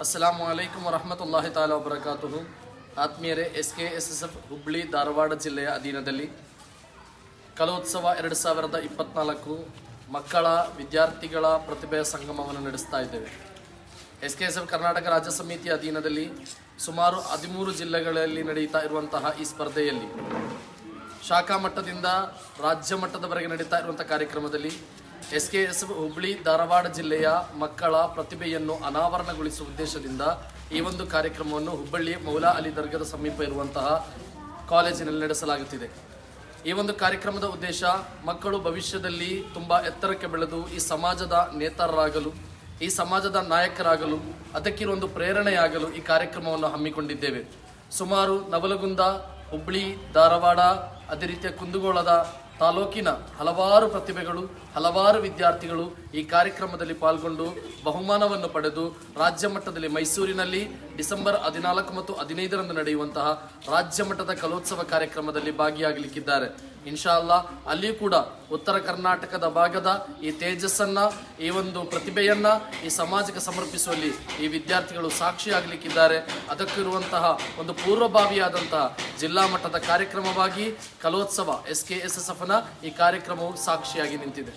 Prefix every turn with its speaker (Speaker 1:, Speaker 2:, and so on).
Speaker 1: ಅಸ್ಸಲಾಮು ಅಲೈಕುಂ ವರಹಮತುಲ್ಲಾಹಿ ತಾಲ ವಬರಕಾತುಹು ಆತ್ಮೀಯರೇ S K S S F Hubli Dharwad ಜಿಲ್ಲೆಯ ಅಧೀನದಲ್ಲಿ ಕಲೋತ್ಸವ ಎರಡು ಸಾವಿರದ ಇಪ್ಪತ್ನಾಲ್ಕು ಮಕ್ಕಳ ವಿದ್ಯಾರ್ಥಿಗಳ ಪ್ರತಿಭೆಯ ಸಂಗಮವನ್ನು ನಡೆಸ್ತಾ ಇದ್ದೇವೆ. S K S F Karnataka ರಾಜ್ಯ ಸಮಿತಿಯ ಅಧೀನದಲ್ಲಿ ಸುಮಾರು ಹದಿಮೂರು ಜಿಲ್ಲೆಗಳಲ್ಲಿ ನಡೆಯುತ್ತಾ ಇರುವಂತಹ ಈ ಸ್ಪರ್ಧೆಯಲ್ಲಿ ಶಾಖಾ ಮಟ್ಟದಿಂದ ರಾಜ್ಯ ಮಟ್ಟದವರೆಗೆ ನಡೀತಾ ಇರುವಂಥ ಕಾರ್ಯಕ್ರಮದಲ್ಲಿ S K S Hubli Dharwad ಜಿಲ್ಲೆಯ ಮಕ್ಕಳ ಪ್ರತಿಭೆಯನ್ನು ಅನಾವರಣಗೊಳಿಸುವ ಉದ್ದೇಶದಿಂದ ಈ ಒಂದು ಕಾರ್ಯಕ್ರಮವನ್ನು ಹುಬ್ಬಳ್ಳಿ ಮೌಲಾ ಅಲಿ ದರ್ಗದ ಸಮೀಪ ಇರುವಂತಹ ಕಾಲೇಜಿನಲ್ಲಿ ನಡೆಸಲಾಗುತ್ತಿದೆ. ಈ ಒಂದು ಕಾರ್ಯಕ್ರಮದ ಉದ್ದೇಶ ಮಕ್ಕಳು ಭವಿಷ್ಯದಲ್ಲಿ ತುಂಬ ಎತ್ತರಕ್ಕೆ ಬೆಳೆದು ಈ ಸಮಾಜದ ನೇತಾರರಾಗಲು, ಈ ಸಮಾಜದ ನಾಯಕರಾಗಲು ಅದಕ್ಕಿರುವೊಂದು ಪ್ರೇರಣೆಯಾಗಲು ಈ ಕಾರ್ಯಕ್ರಮವನ್ನು ಹಮ್ಮಿಕೊಂಡಿದ್ದೇವೆ. ಸುಮಾರು ನವಲಗುಂದ, ಹುಬ್ಳಿ, ಧಾರವಾಡ, ಅದೇ ರೀತಿಯ ಕುಂದಗೋಳದ ತಾಲೂಕಿನ ಹಲವಾರು ಪ್ರತಿಭೆಗಳು ಹಲವಾರು ವಿದ್ಯಾರ್ಥಿಗಳು ಈ ಕಾರ್ಯಕ್ರಮದಲ್ಲಿ ಪಾಲ್ಗೊಂಡು ಬಹುಮಾನವನ್ನು ಪಡೆದು ರಾಜ್ಯ ಮಟ್ಟದಲ್ಲಿ ಮೈಸೂರಿನಲ್ಲಿ ಡಿಸೆಂಬರ್ ಹದಿನಾಲ್ಕು ಮತ್ತು ಹದಿನೈದರಂದು ನಡೆಯುವಂತಹ ರಾಜ್ಯ ಮಟ್ಟದ ಕಲೋತ್ಸವ ಕಾರ್ಯಕ್ರಮದಲ್ಲಿ ಭಾಗಿಯಾಗಲಿಕ್ಕಿದ್ದಾರೆ. ಇನ್ಶಾ ಅಲ್ಲಾ ಅಲ್ಲಿಯೂ ಕೂಡ ಉತ್ತರ ಕರ್ನಾಟಕದ ಭಾಗದ ಈ ತೇಜಸ್ಸನ್ನ, ಈ ಒಂದು ಪ್ರತಿಭೆಯನ್ನ ಈ ಸಮಾಜಕ್ಕೆ ಸಮರ್ಪಿಸುವಲ್ಲಿ ಈ ವಿದ್ಯಾರ್ಥಿಗಳು ಸಾಕ್ಷಿಯಾಗಲಿಕ್ಕಿದ್ದಾರೆ. ಅದಕ್ಕಿರುವಂತಹ ಒಂದು ಪೂರ್ವಭಾವಿಯಾದಂತಹ ಜಿಲ್ಲಾ ಮಟ್ಟದ ಕಾರ್ಯಕ್ರಮವಾಗಿ ಕಲೋತ್ಸವ ಎಸ್ ಕೆ ಎಸ್ ಎಸ್ ಎಫ್ನ ಈ ಕಾರ್ಯಕ್ರಮವು ಸಾಕ್ಷಿಯಾಗಿ ನಿಂತಿದೆ.